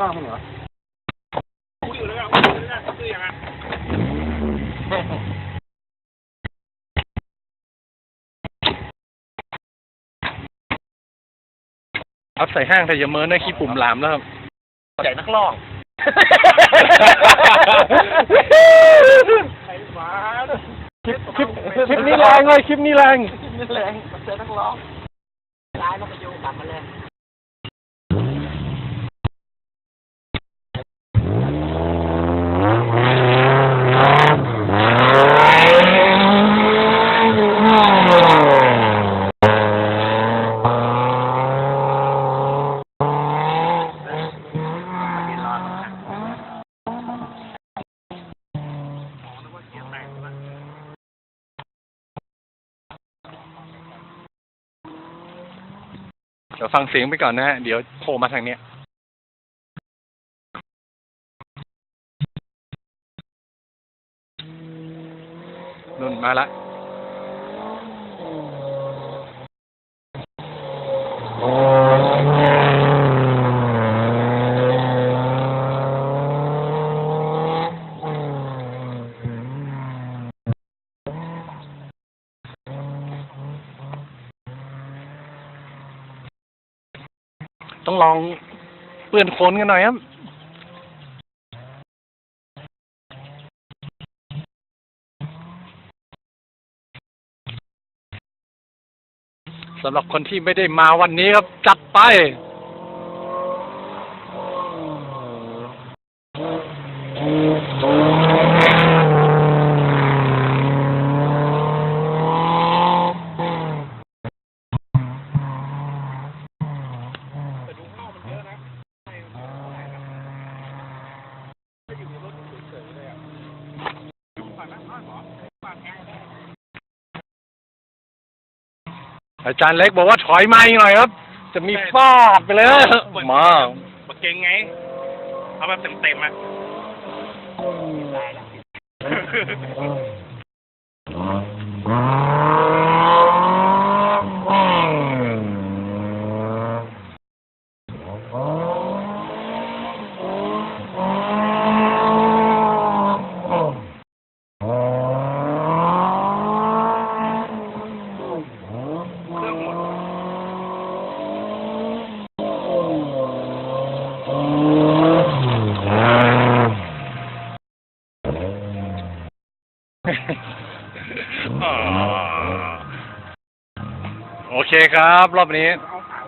ข้างไปไหนวะกูอยู่แล้วกูอยู่แล้วซื้อยังไงเอาใส่ห้างแต่อย่าเมินนะขี้ปุ่มหลามแล้วครับใหญ่นักร้องใครหวานคลิปคลิปคลิปนี้แรงเลยคลิปนี้แรง นี่แรงมันเจอนักร้องร้ายนกกระยูงกลับมาเลย ดี๋ยวฟังเสียงไปก่อนนะฮะ เดี๋ยวโผล่มาทางเนี้ยนุ่นมาละ ต้องลองเปื้อนโคลนกันหน่อยครับสำหรับคนที่ไม่ได้มาวันนี้ครับ จัดไป อาจารย์เล็กบอกว่าถอยมาอีกหน่อยครับ จะมีฟาดไปเลยนะมาบักเก่งไง เอาแบบเต็มๆอะ โอเคครับ รอบนี้